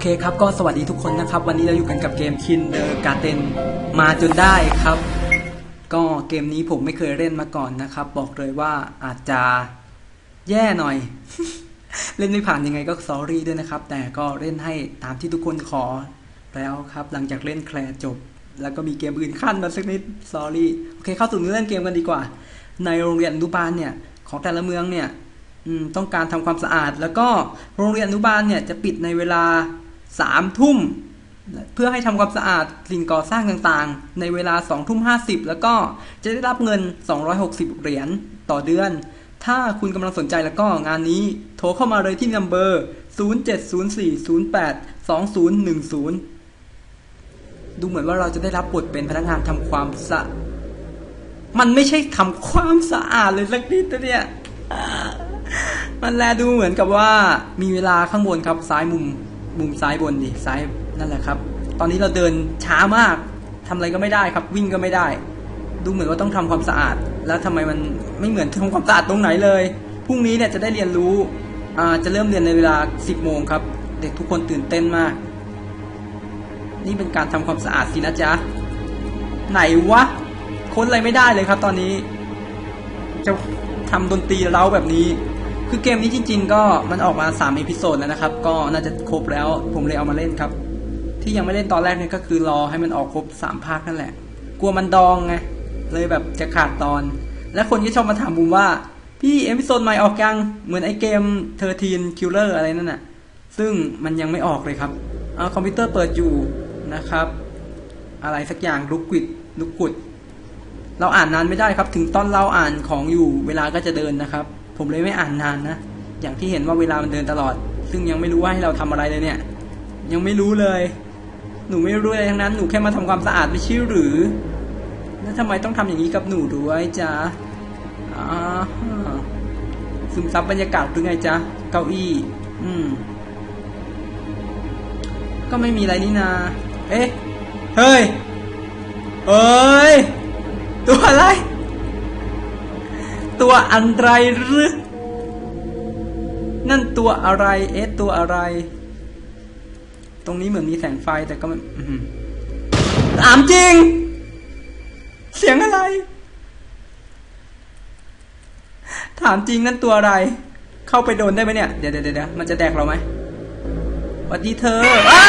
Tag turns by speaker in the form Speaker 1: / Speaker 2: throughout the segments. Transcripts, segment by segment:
Speaker 1: เคครับก็สวัสดีทุกคนนะครับ วันนี้เราอยู่กันกับเกม Kinder Garden มาจนได้ครับ ก็เกมนี้ผมไม่เคยเล่นมาก่อนนะครับ บอกเลยว่าอาจจะแย่หน่อย เล่นไม่ผ่านยังไงก็สอรี่ด้วยนะครับ แต่ก็เล่นให้ตามที่ทุกคนขอแล้วครับ หลังจากเล่นแคลร์จบ แล้วก็มีเกมอื่นขั้นมาสักนิดสอรี่โอเคเข้าสู่เรื่องเกมกันดีกว่า ในโรงเรียนอนุบาลเนี่ยของแต่ละเมืองเนี่ยต้องการทำความสะอาด แล้วก็โรงเรียนอนุบาลเนี่ยจะปิดในเวลา สามทุ่มเพื่อให้ทำความสะอาดสิ่งก่อสร้างต่างๆ ในเวลา2ทุ่ม50 แล้วก็จะได้รับเงิน 260 เหรียญต่อเดือน ถ้าคุณกำลังสนใจแล้วก็งานนี้โทรเข้ามาเลยที่นัมเบอร์ 0704082010 ดูเหมือนว่าเราจะได้รับบทเป็นพนักงานทำความสะ มันไม่ใช่ทำความสะอาดเลยสักนิดเนี่ยมันแลดูเหมือนกับว่ามีเวลาข้างบนครับซ้ายมุม มุมซ้ายบนดิซ้ายนั่นแหละครับ ตอนนี้เราเดินช้ามากทำอะไรก็ไม่ได้ครับ วิ่งก็ไม่ได้ ดูเหมือนว่าต้องทำความสะอาด แล้วทำไมมันไม่เหมือนทำความสะอาดตรงไหนเลยพรุ่งนี้เนี่ยจะได้เรียนรู้จะเริ่มเรียนในเวลา 10 โมงครับ เด็กทุกคนตื่นเต้นมาก นี่เป็นการทำความสะอาดสินะจ๊ะ ไหนวะ ค้นอะไรไม่ได้เลยครับ ตอนนี้ จะทำดนตรีเร้าแบบนี้ คือเกมนี้จริง ๆ ก็มันออกมา3เอพิโซดแล้วนะครับ ก็น่าจะครบแล้วผมเลยเอามาเล่นครับ ที่ยังไม่เล่นตอนแรกเนี่ยก็คือรอให้มันออกครบ3ภาคนั่นแหละ กลัวมันดองไง เลยแบบจะขาดตอน และคนก็ชอบมาถามผมว่า พี่เอพิโซดใหม่ออกยัง เหมือนไอเกม13 Killer อะไรนั่นน่ะ ซึ่งมันยังไม่ออกเลยครับอาคอมพิวเตอร์เปิดอยู่นะครับ อะไรสักอย่างลุกกิดลุกกุด เราอ่านนานไม่ได้ครับ ถึงตอนเราอ่านของอยู่เวลาก็จะเดินนะครับ ผมเลยไม่อ่านนานนะ อย่างที่เห็นว่าเวลามันเดินตลอด ซึ่งยังไม่รู้ว่าให้เราทำอะไรเลยเนี่ย ยังไม่รู้เลย หนูไม่รู้อะไรทั้งนั้น หนูแค่มาทำความสะอาดไม่ใช่หรือ แล้วทำไมต้องทำอย่างนี้กับหนูด้วยจ๊ะอ่าฮะซึมซับบรรยากาศหรือไงจ๊ะ เก้าอี้ อืม ก็ไม่มีอะไรนี่นา เอ๊ะ เฮ้ย เอ้ย ตัวอะไร ตัวอันไรหรือนั่นตัวอะไร เอ๊ะตัวอะไร ตรงนี้เหมือนมีแสงไฟแต่ก็ไม่อื้อหือถามจริง เสียงอะไร ถามจริงนั่นตัวอะไร เข้าไปโดนได้ไหมเนี่ย เดี๋ยวเดี๋ยวเดี๋ยวมันจะแดกเราไหมวัสดีเธออ้า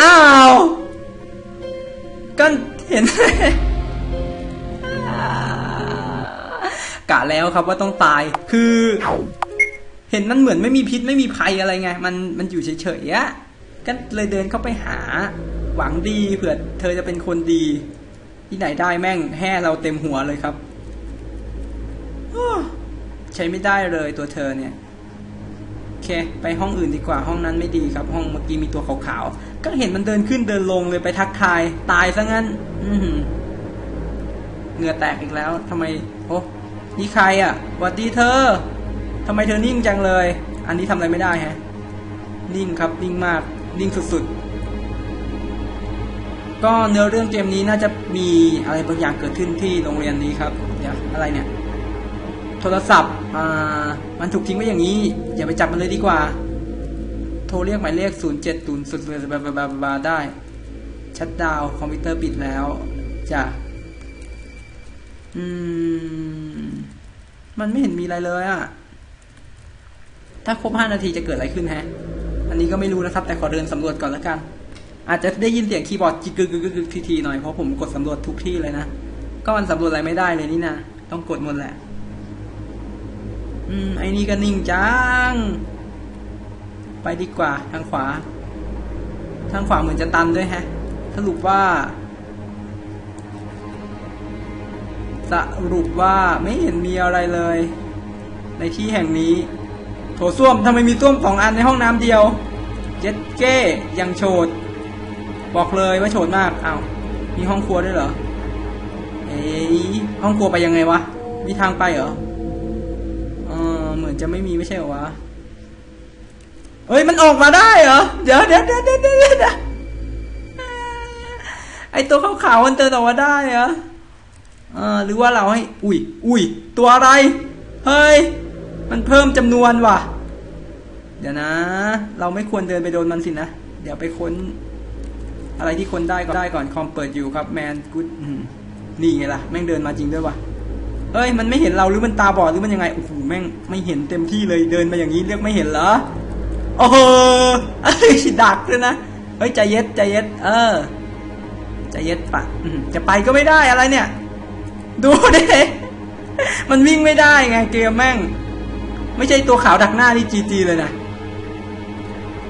Speaker 1: อ้าวก็ เห็นกะแล้วครับว่าต้องตายคือ เห็นมันเหมือนไม่มีพิษไม่มีภัยอะไรไง มันมันอยู่เฉยๆอะก็เลยเดินเข้าไปหา หวังดีเผื่อเธอจะเป็นคนดี ที่ไหนได้แม่งแห่เราเต็มหัวเลยครับใช้ไม่ได้เลยตัวเธอเนี่ยโอเค ไปห้องอื่นดีกว่าห้องนั้นไม่ดีครับ ห้องเมื่อกี้มีตัวขาวๆ ก็เห็นมันเดินขึ้นเดินลงเลยไปทักทาย ตายซะงั้น อืเหงื่อแตกอีกแล้วทำไม โอ้นี่ใครอะหวัดดีเธอทำไมเธอนิ่งจังเลย อันนี้ทำอะไรไม่ได้ฮะ นิ่งครับ นิ่งมาก นิ่งสุดๆ ก็เนื้อเรื่องเกมนี้น่าจะมีอะไรบางอย่างเกิดขึ้นที่โรงเรียนนี้ครับ เดี๋ยวอะไรเนี่ย โทรศัพท์ อ่า มันถูกทิ้งไว้อย่างนี้ อย่าไปจับมันเลยดีกว่า โทรเรียกหมายเลข 0 7 0 0 0บาบาบาได้ ชัดดาวคอมพิวเตอร์ปิดแล้วจ้ะอืม มันไม่เห็นมีอะไรเลยอะถ้าครบ 5 นาทีจะเกิดอะไรขึ้นฮะ อันนี้ก็ไม่รู้นะครับ แต่ขอเดินสำรวจก่อนแล้วกัน อาจจะได้ยินเสียงคีย์บอร์ดจิกกึกกึกกึกทีๆหน่อยเพราะผมกดสำรวจทุกที่เลยนะ ก็มันสำรวจอะไรไม่ได้เลยนี่นะ ต้องกดหมดแหละ อืม ไอ้นี่ก็นิ่งจัง ไปดีกว่าทางขวา ทางขวาเหมือนจะตันด้วยฮะสรุปว่าสรุปว่าไม่เห็นมีอะไรเลย ในที่แห่งนี้ โถส้วมทำไมมีส้วมสองอันในห้องน้ำเดียว เจ็ดเก้ยังโฉดบอกเลยว่าโฉดมากอ้าวมีห้องครัวด้วยเหรอเอ้ยห้องครัวไปยังไงวะ มีทางไปเหรอเออเหมือนจะไม่มีไม่ใช่เหรอวะ เอ้ยมันออกมาได้เหรอเดี๋ยวเดี๋ยวเดี๋ยวเดี๋ยวเดี๋ยวเดี๋ยวไอตัวขาวๆมันเดินออกมาได้เหรอเออหรือว่าเราให้อุ้ยอุ้ยตัวอะไร เฮ้ย มันเพิ่มจำนวนว่ะ เดี๋ยวนะ เราไม่ควรเดินไปโดนมันสินะ เดี๋ยวไปค้น อะไรที่ค้นได้ก็ได้ก่อนคอมเปิดอยู่ครับแมนกูดนี่ไงล่ะ แม่งเดินมาจริงด้วยว่ะเอ้ย มันไม่เห็นเราหรือมันตาบอดหรือมันยังไงโอ้โหแม่งไม่เห็นเต็มที่เลยเดินมาอย่างนี้เรียกไม่เห็นเหรอ โอ้โหเอ้ยดักเลยนะ เฮ้ยใจเย็ดใจเย็ดเออใจเย็ดปะอืมจะไปก็ไม่ได้อะไรเนี่ย ดูดิมันวิ่งไม่ได้ไงเกมแม่ง ไม่ใช่ตัวขาวดักหน้านี่จีจีเลยนะ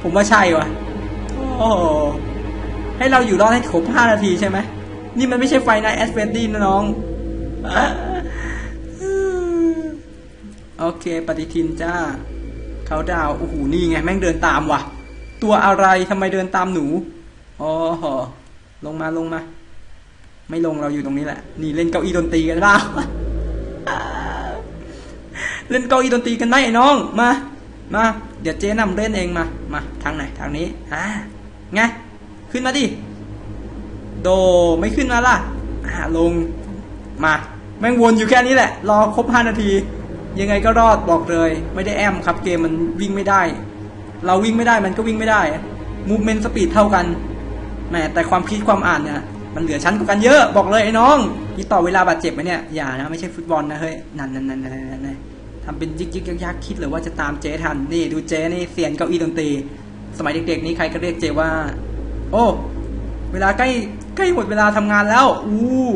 Speaker 1: ผมว่าใช่วะโอ้โหให้เราอยู่รอดให้ครบห้านาทีใช่ไหม นี่มันไม่ใช่ไฟในแอสเฟนดี้นะน้อง โอเค ปฏิทินจ้า เขาดาวโอ้โหนี่ไงแม่งเดินตามว่ะ ตัวอะไรทำไมเดินตามหนูอ๋อหอลงมาลงมา ไม่ลงเราอยู่ตรงนี้แหละ นี่เล่นเก้าอี้ดนตรีกันเปล่าเล่นเก้าอี้ดนตรีกันได้ไอ้น้องมามาเดี๋ยวเจ๊นำเล่นเองมามาทางไหนทางนี้อ่าไงขึ้นมาดิโดไม่ขึ้นมาล่ะอ่าลงมาแม่งวนอยู่แค่นี้แหละ รอครบห้านาที ยังไงก็รอดบอกเลย ไม่ได้แอมครับเกมมันวิ่งไม่ได้ เราวิ่งไม่ได้มันก็วิ่งไม่ได้มูฟเมนต์สปีดเท่ากันแหมแต่ความคิดความอ่านเนี่ยมันเหลือชั้นกว่ากันเยอะบอกเลยไอ้น้องนี่ต่อเวลาบาดเจ็บไหมเนี่ยอย่านะไม่ใช่ฟุตบอลนะเฮ้ยนั่นนั่นนั่นนั่นนั่นทำเป็นยิกยิกยักยักคิดเลยว่าจะตามเจ๊ทันนี่ดูเจ๊นี่เสียนเก้าอี้ดนตรีสมัยเด็กๆนี่ใครก็เรียกเจว่า โอ้เวลาใกล้ใกล้หมดเวลาทำงานแล้ว อู้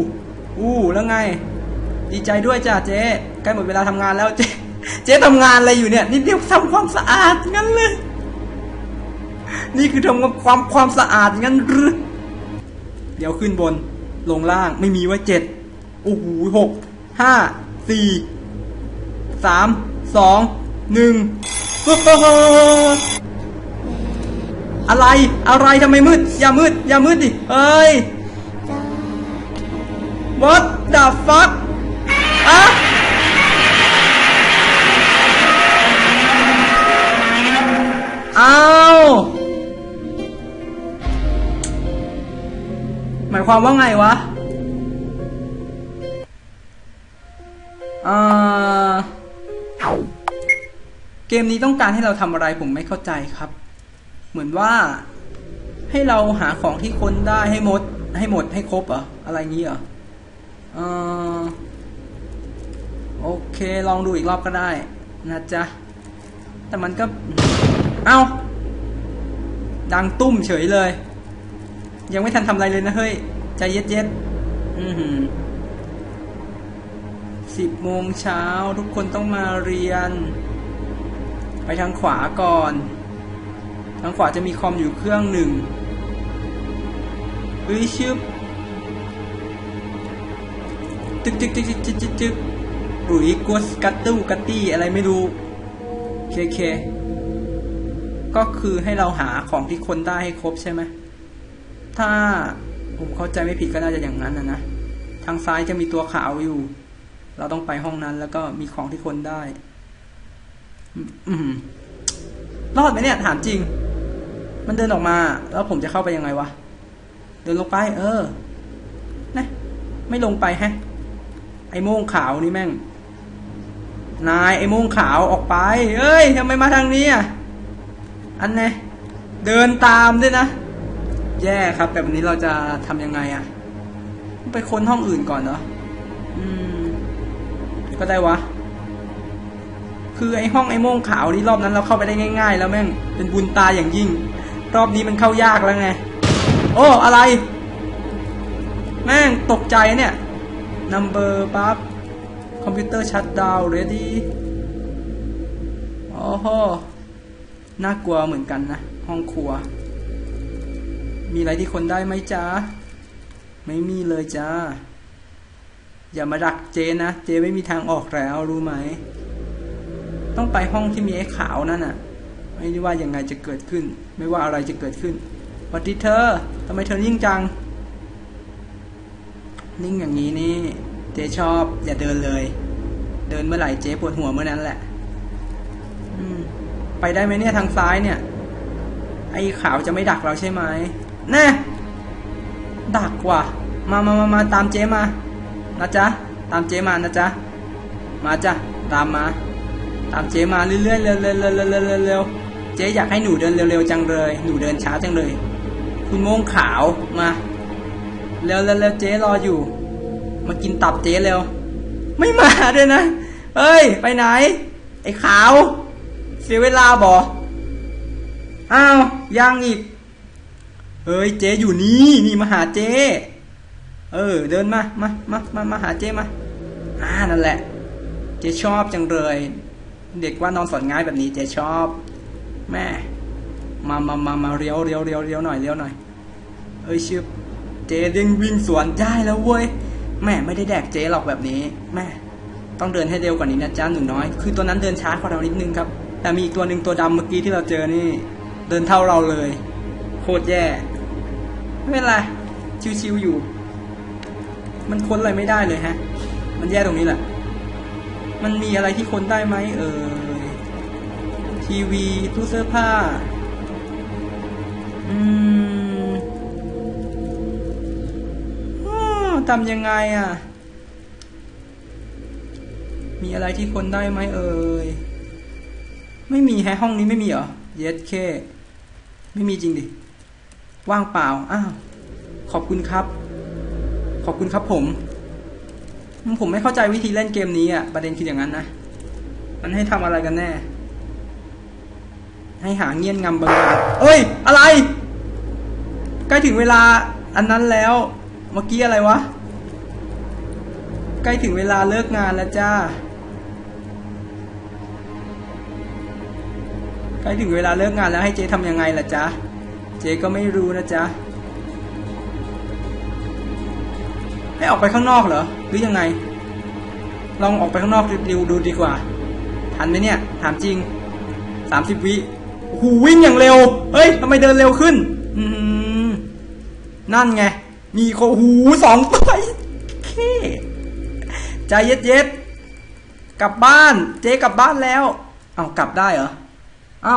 Speaker 1: อู้แล้วไง ดีใจด้วยจ้ะเจ๊ใกล้หมดเวลาทำงานแล้วเจ๊เจ๊ทำงานอะไรอยู่เนี่ย นี่เดียวทำความสะอาดงั้นเลย นี่คือทำความความสะอาดงั้นหรือเดี๋ยวขึ้นบน ลงล่างไม่มีว่าเจ็ดโอ้โหหกห้าสี่สามสองหนึ่งอะไรอะไรทำไมมืด อย่ามืด อย่ามืดดิเอ้ย What the fuck อ้าวหมายความว่าไงวะเกมนี้ต้องการให้เราทำอะไรผมไม่เข้าใจครับ เหมือนว่า ให้เราหาของที่ค้นได้ให้หมด ให้หมดให้ครบเหรออะไรงี้เหรอเออโอเคลองดูอีกรอบก็ได้นะจ๊ะ แต่มันก็ เอาดังตุ้มเฉยเลย ยังไม่ทันทำอะไรเลยนะเฮ้ย ใจเย็ดเย็ดอือหือสิบโมงเช้าทุกคนต้องมาเรียน ไปทางขวาก่อน ทางขวาจะมีคอมอยู่เครื่องหนึ่งเฮ้ยชึบตึกตึกตึกตึกตึกตึกตึกหลุยกัวสกัตตู้กัตตี้อะไรไม่รู้ เคเค ก็คือให้เราหาของที่คนได้ให้ครบใช่ไหมถ้าผมเข้าใจไม่ผิดก็น่าจะอย่างนั้นนะนะทางซ้ายจะมีตัวขาวอยู่ เราต้องไปห้องนั้น แล้วก็มีของที่คนได้ อืมรอดไหมเนี่ยถามจริง มันเดินออกมา แล้วผมจะเข้าไปยังไงวะเดินลงไป เออนะไม่ลงไปแฮะ ไอ้โม่งขาวนี่แม่ง นายไอ้โม่งขาวออกไป เอ้ยทำไมมาทางนี้อะ อันไงเดินตามด้วยนะ แย่ครับ แบบนี้เราจะทำยังไงอะไปค้นห้องอื่นก่อนเหรออืม ก็ได้วะ คือไอห้องไอโม่งขาวนี่รอบนั้นเราเข้าไปได้ง่าย ๆ แล้วแม่งเป็นบุญตาอย่างยิ่ง รอบนี้มันเข้ายากแล้วไง โอ้อะไร แม่งตกใจเนี่ย number ปั๊บคอมพิวเตอร์ชัดดาว ready โอ้โห น่ากลัวเหมือนกันนะ ห้องครัว มีอะไรที่คนได้ไหมจ๊ะ ไม่มีเลยจ้า อย่ามาดักเจนะ เจไม่มีทางออกแล้วรู้ไหม ต้องไปห้องที่มีไอ้ขาวนั่นน่ะ ไม่ว่ายังไงจะเกิดขึ้น ไม่ว่าอะไรจะเกิดขึ้นวัดดีเธอทำไมเธอนิ่งจัง นิ่งอย่างนี้นี่ เจชอบ อย่าเดินเลย เดินเมื่อไหร่เจปวดหัวเมื่อนั้นแหละ ไปได้ไหมเนี่ยทางซ้ายเนี่ย ไอ้ขาวจะไม่ดักเราใช่ไหมแน่ดักว่ะ มามามามาตามเจ๊มานะจ๊ะ ตามเจ๊มานะจ๊ะ มาจ้ะ ตามมา ตามเจ๊มาเรื่อยๆเร็วๆเร็วๆเร็วๆเร็วๆเร็วเจ๊อยากให้หนูเดินเร็วๆจังเลย หนูเดินช้าจังเลย คุณโมงขาวมา เร็วๆเร็วๆเจ๊รออยู่ มากินตับเจ๊เร็ว ไม่มาด้วยนะ เฮ้ย ไปไหน ไอ้ขาว เสียเวลาบออ้าวยังอีกเฮ้ยเจ๊อยู่นี่นี่มาหาเจ๊เออ เดินมามามามามาหาเจ๊มาอ่านั่นแหละ เจ๊ชอบจังเลย เด็กว่านอนสอนง่ายแบบนี้เจ๊ชอบ แม่มามามามาเลี้ยวเลี้ยวเลี้ยวเลี้ยวหน่อยเลี้ยวหน่อย เอ้ยชื่อเจ๊เด้งวิ่งสวนได้แล้วเว้ยแม่ไม่ได้แดกเจ๊หรอกแบบนี้ แม่ ต้องเดินให้เร็วกว่านี้นะจ้าหนูน้อย คือตัวนั้นเดินช้ากว่าเรานิดนึงครับ แต่มีอีกตัวหนึ่งตัวดำเมื่อกี้ที่เราเจอนี่ เดินเท่าเราเลย โคตรแย่ ไม่เป็นไร ชิวๆอยู่ มันค้นอะไรไม่ได้เลยฮะ มันแย่ตรงนี้แหละ มันมีอะไรที่ค้นได้ไหมเออทีวีตู้เสื้อผ้า อืมอทำยังไงอะ มีอะไรที่คนได้ไหมเอ่ย ไม่มีแฮห้องนี้ไม่มีเหรอเยสเคไม่มีจริงดิ ว่างเปล่า อ้าว ขอบคุณครับ ขอบคุณครับผม ผมไม่เข้าใจวิธีเล่นเกมนี้อะ ประเด็นคืออย่างนั้นนะ มันให้ทำอะไรกันแน่ ให้หาเงียนงำบางอย่างเอ้ย อะไร ใกล้ถึงเวลาอันนั้นแล้ว เมื่อกี้อะไรวะ ใกล้ถึงเวลาเลิกงานแล้วจ้า ใกล้ถึงเวลาเลิกงานแล้วให้เจ๊ทำยังไงล่ะจ๊ะ เจ๊ก็ไม่รู้นะจ๊ะ ให้ออกไปข้างนอกเหรอ หรือยังไง ลองออกไปข้างนอกดูดูดีกว่า ทันไหมเนี่ย ถามจริงสามสิบวิโอ้โหวิ่งอย่างเร็ว เฮ้ยทำไมเดินเร็วขึ้น อืม นั่นไง มีโคหูสองตัวเคใจเย็ดเย็ดๆกลับบ้าน เจ๊กลับบ้านแล้ว เอากลับได้เหรอ อา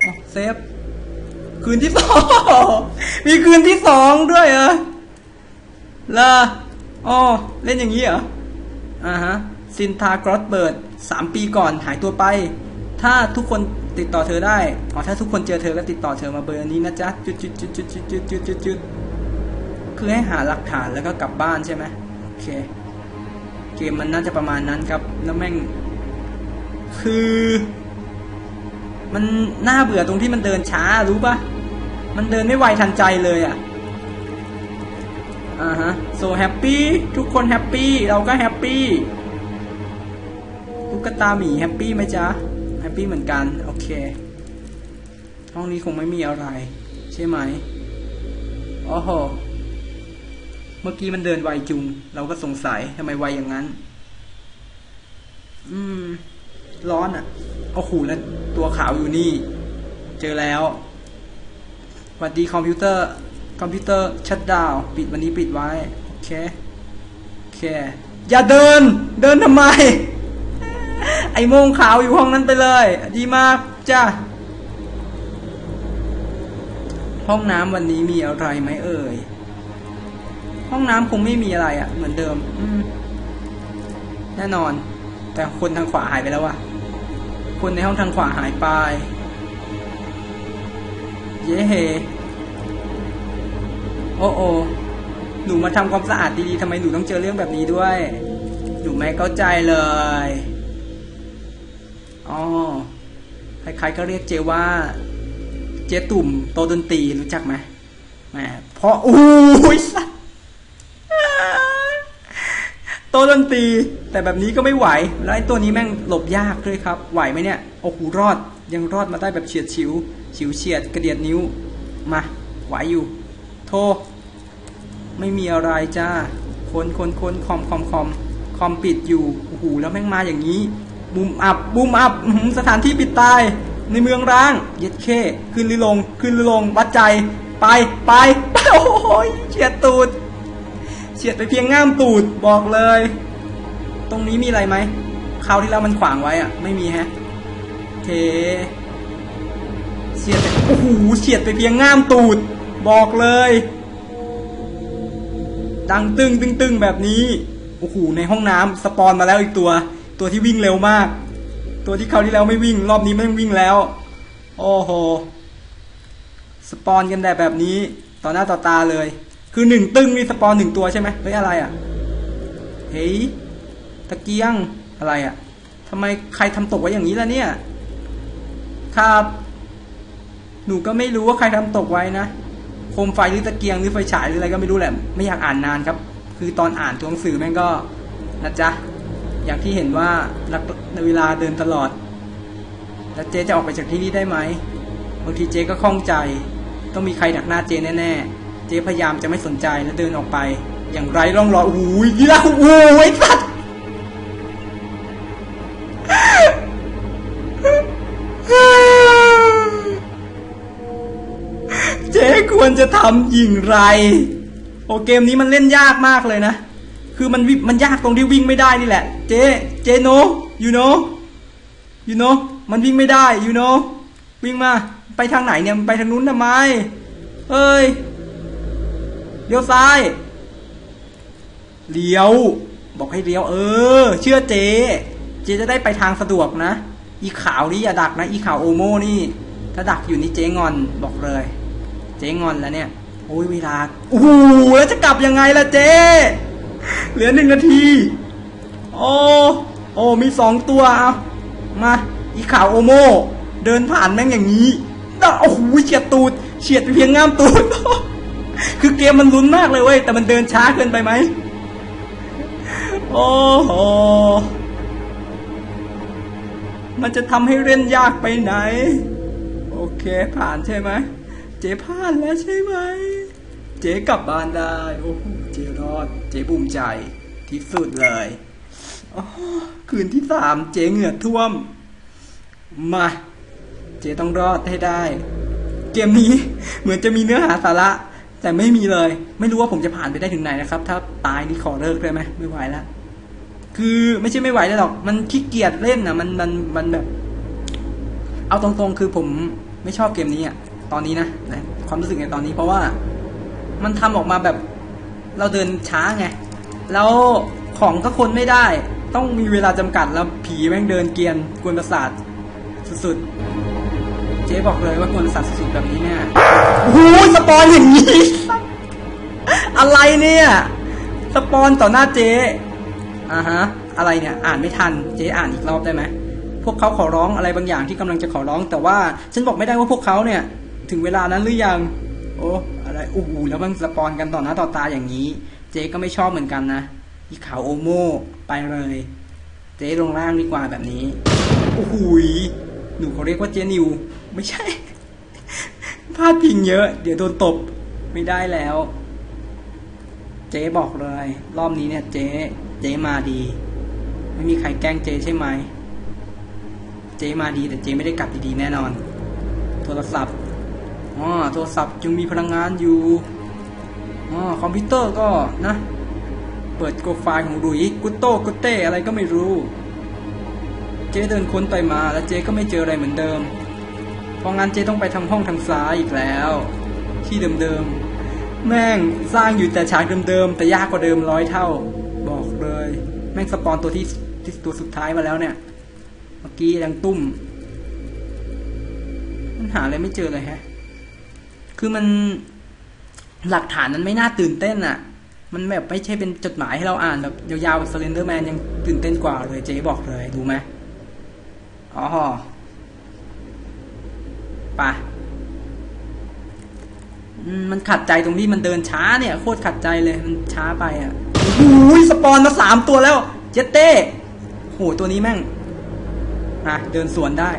Speaker 1: เอาเซฟ คืนที่สอง มีคืนที่สองด้วยเหรอเลออ๋อเล่นอย่างนี้เหรอ อ่าฮะ ซินทากรอสเบิร์ดสามปีก่อนหายตัวไป ถ้าทุกคนติดต่อเธอได้ อ๋อ ถ้าทุกคนเจอเธอก็ติดต่อเธอมาเบอร์นี้นะจ๊ะ จุดจุดจุดจุดจุดจุดจุดจุดจุดคือให้หาหลักฐานแล้วก็กลับบ้านใช่ไหมโอเค เกมมันน่าจะประมาณนั้นครับ แล้วแม่ง คือ มันน่าเบื่อตรงที่มันเดินช้ารู้ปะมันเดินไม่ไวทันใจเลยอะอ่าฮะ so happy ทุกคนแฮปปี้เราก็แฮปปี้ตุ๊กตาหมีแฮปปี้ไหมจ๊ะแฮปปี้เหมือนกัน โอเค ห้องนี้คงไม่มีอะไร ใช่ไหมโอ้โหเมื่อกี้มันเดินไวจุง เราก็สงสัยทำไมไวอย่างนั้น อืม ร้อนอะ โอ้โหแล้ว ตัวขาวอยู่นี่ เจอแล้วสวัสดีคอมพิวเตอร์ คอมพิวเตอร์ชัดดาวปิดวันนี้ปิดไว้ โอเค โอเค อย่าเดิน เดินทำไม ไอ้โมงขาวอยู่ห้องนั้นไปเลย ดีมากจ้าห้องน้ำวันนี้มีอะไรไหมเอ่ย ห้องน้ำคงไม่มีอะไรอะ่ะ เหมือนเดิมมแน่นอน แต่คนทางขวาหายไปแล้วว่ะ คนในห้องทางขวาหายไป เย้เฮ โอ้โอ หนูมาทำความสะอาดดีๆทำไมหนูต้องเจอเรื่องแบบนี้ด้วย หนูไม่เข้าใจเลยอ๋อใครๆก็เรียกเจว่า เจตุ่มโตดนตรีรู้จักไหมแหมเพราะอู้ยสั โตดนตรี แต่แบบนี้ก็ไม่ไหว แล้วไอ้ตัวนี้แม่งหลบยากด้วยครับ ไหวไหมเนี่ย โอ้โหรอด ยังรอดมาได้แบบเฉียดฉิวฉิวเฉียดกระเดียดนิ้ว มา ไหวอยู่ โทร ไม่มีอะไรจ้า คนคนคนคอมคอมคอมคอมปิดอยู่ โอ้โห แล้วแม่งมาอย่างนี้บุมอับบุมอับสถานที่ปิดตาย ในเมืองร้าง เย็ดเข้ขึ้นหรือลง ขึ้นหรือลง วัดใจ ไป ไปไปโอ้โหเฉียดตูด เฉียดไปเพียงง่ามตูดบอกเลย ตรงนี้มีอะไรไหมคราวที่แล้วมันขวางไว้อะไม่มีแฮะโอเคเฉียดไปโอ้โหเฉียดไปเพียงง่ามตูดบอกเลย ดังตึงตึงตึงแบบนี้โอ้โหในห้องน้ำสปอนมาแล้วอีกตัว ตัวที่วิ่งเร็วมาก ตัวที่เขาวที่แล้วไม่วิ่ง รอบนี้ไม่วิ่งแล้ว โอ้โหสปอนกันแบบแบบนี้ ต่อหน้าต่อตาเลย คือหนึ่งตึ้งนี่สปอนหนึ่งตัวใช่ไหมเฮ้ยอะไรอะ่ะเฮ้ยตะเกียงอะไรอะ่ะทำไมใครทำตกไว้อย่างนี้ล่ะเนี่ย ครับ หนูก็ไม่รู้ว่าใครทำตกไว้นะ โคมไฟหรือตะเกียงหรือไฟฉายหรืออะไรก็ไม่รู้แหละ ไม่อยากอ่านนานครับ คือตอนอ่านตัวหนังสือแม่งก็นะจ๊ะ อย่างที่เห็นว่ารักในเวลาเดินตลอด แล้วเจ๊จะออกไปจากที่นี่ได้ไหม บางทีเจ๊ก็ข้องใจ ต้องมีใครดักหน้าเจ๊แน่ๆ เจ๊พยายามจะไม่สนใจแล้วเดินออกไป อย่างไรร่องรอยโอ้โหยี่ละโอ้โหไอ้สัตว์เจ๊ควรจะทำอย่างไร โอเกมนี้มันเล่นยากมากเลยนะ คือมันวิมันยากตรงที่วิ่งไม่ได้นี่แหละ เจ๊เจ๊โนยูโนยูโนมันวิ่งไม่ได้ยูโนวิ่งมา ไปทางไหนเนี่ย ไปทางนู้นทำไม เอ้ย เลี้ยวซ้าย เลี้ยว บอกให้เลี้ยว เออ เชื่อเจ เจจะได้ไปทางสะดวกนะ อีขาวนี่อย่าดักนะ อีขาวโอโมนี่ ถ้าดักอยู่นี่เจงอนบอกเลย เจงอนแล้วเนี่ย โอ้ยเวลาโอ้โหแล้วจะกลับยังไงล่ะเจ เหลือหนึ่งนาที โอ้โอ้มีสองตัวเอามา อีขาวโอโม เดินผ่านแม่งอย่างนี้โอ้โหเฉียดตูด เฉียดไปเพียงง่ามตูด คือเกมมันลุ้นมากเลยเว้ยแต่มันเดินช้าเกินไปไหมโอ้โหมันจะทำให้เล่นยากไปไหน โอเคผ่านใช่ไหมเจ๊ผ่านแล้วใช่ไหมเจ๊กลับบ้านได้โอ้โหเจ๊รอด เจ๊ภูมิใจที่สุดเลยอ๋อคืนที่สามเจ๊เหงื่อท่วม มา เจ๊ต้องรอดให้ได้ เกมนี้เหมือนจะมีเนื้อหาสาระ แต่ไม่มีเลย ไม่รู้ว่าผมจะผ่านไปได้ถึงไหนนะครับ ถ้าตายนี่ขอเลิกได้ไหมไม่ไหวแล้วคือไม่ใช่ไม่ไหวเลยหรอก มันขี้เกียจเล่นอะมันมันมันแบบ เอาตรงๆ คือผมไม่ชอบเกมนี้อะตอนนี้นะนะความรู้สึกในตอนนี้เพราะว่ามันทำออกมาแบบ เราเดินช้าไง แล้วของก็คนไม่ได้ ต้องมีเวลาจำกัดแล้วผีแม่งเดินเกียนกวนประสาทสุดๆ เจ๊บอกเลยว่ากวนประสาสุดๆแบบนี้เนี่ยโอ้โหสปอนอย่างนี้ อะไรเนี่ย สปอนต่อหน้าเจ๊อ่าฮะ อะไรเนี่ย อ่านไม่ทัน เจ๊อ่านอีกรอบได้ไหม พวกเขาขอร้องอะไรบางอย่างที่กำลังจะขอร้อง แต่ว่าฉันบอกไม่ได้ว่าพวกเขาเนี่ย ถึงเวลานั้นหรือยัง โอ้อะไรโอ้แล้วมันสปอนกันต่อหน้าต่อตาอย่างนี้ เจ๊ก็ไม่ชอบเหมือนกันนะอีขาวโอโมไปเลย เจ๊ลงล่างดีกว่าแบบนี้ โอ้โหย หนูเขาเรียกว่าเจนิว ไม่ใช่ พลาดพิงเยอะ เดี๋ยวโดนตบ ไม่ได้แล้ว เจ๊บอกเลย รอบนี้เนี่ย เจ๊ เจ๊มาดี ไม่มีใครแกล้งเจ๊ใช่ไหม เจ๊มาดีแต่เจ๊ไม่ได้กลับดีๆแน่นอน โทรศัพท์อ๋อโทรศัพท์จึงมีพลังงานอยู่อ๋อคอมพิวเตอร์ก็นะ เปิดโปรไฟล์ของดุยกุตโต้กุตเต้อะไรก็ไม่รู้ เจ๊เดินค้นไปมาแล้วเจ๊ก็ไม่เจออะไรเหมือนเดิม เพราะงั้นเจ๊ต้องไปทางห้องทางซ้ายอีกแล้ว ที่เดิมๆ แม่งสร้างอยู่แต่ฉากเดิมๆ แต่ยากกว่าเดิมร้อยเท่า บอกเลย แม่งสปอนตัวที่ที่ตัวสุดท้ายมาแล้วเนี่ย เมื่อกี้ยังตุ้ม มันหาอะไรไม่เจอเลยแฮะ คือมันหลักฐานนั้นไม่น่าตื่นเต้นอะ่ะ มันแบบไม่ใช่เป็นจดหมายให้เราอ่านแบบยาวๆสเลนเดอร์แมนยังตื่นเต้นกว่าเลยเจ๊บอกเลยดูไหม อ๋อปะมันขัดใจตรงที่มันเดินช้าเนี่ย โคตรขัดใจเลยมันช้าไปอะโอ้ยสปอนมาสามตัวแล้ว เจเต้โหตัวนี้แม่งอะเดินสวนได้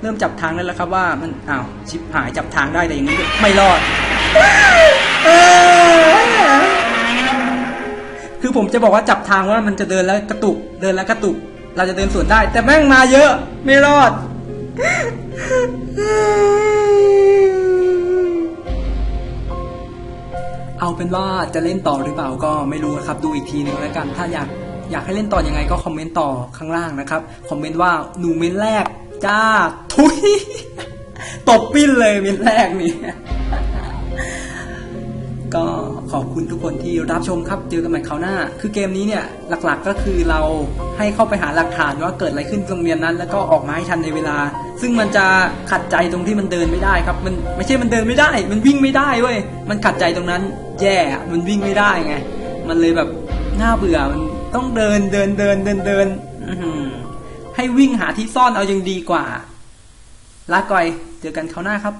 Speaker 1: เริ่มจับทางได้แล้วครับว่ามันอ้าวชิบหายจับทางได้แต่อย่างนี้ไม่รอดคือผมจะบอกว่าจับทางว่ามันจะเดินแล้วกระตุกเดินแล้วกระตุก เราจะเดินสวนได้ แต่แม่งมาเยอะ ไม่รอด เอาเป็นว่าจะเล่นต่อหรือเปล่าก็ไม่รู้นะครับ ดูอีกทีหนึงแล้วกัน ถ้าอยากอยากให้เล่นต่อยังไงก็คอมเมนต์ต่อข้างล่างนะครับ คอมเมนต์ว่าหนูเมนต์แรก จ้า ทุยตบปิ้นเลยเมนต์แรกนี่ ก็ขอบคุณทุกคนที่รับชมครับ เจอกันใหม่คราวหน้า คือเกมนี้เนี่ยหลักๆก็คือเราให้เข้าไปหาหลักฐานว่าเกิดอะไรขึ้นตรงเรียนนั้น แล้วก็ออกมาให้ทันในเวลา ซึ่งมันจะขัดใจตรงที่มันเดินไม่ได้ครับ มันไม่ใช่มันเดินไม่ได้ มันวิ่งไม่ได้เว้ย มันขัดใจตรงนั้น แย่ มันวิ่งไม่ได้ไง มันเลยแบบน่าเบื่อ มันต้องเดินเดินเดินเดินเดินให้วิ่งหาที่ซ่อนเอายังดีกว่าลาก่อย เจอกันคราวหน้าครับ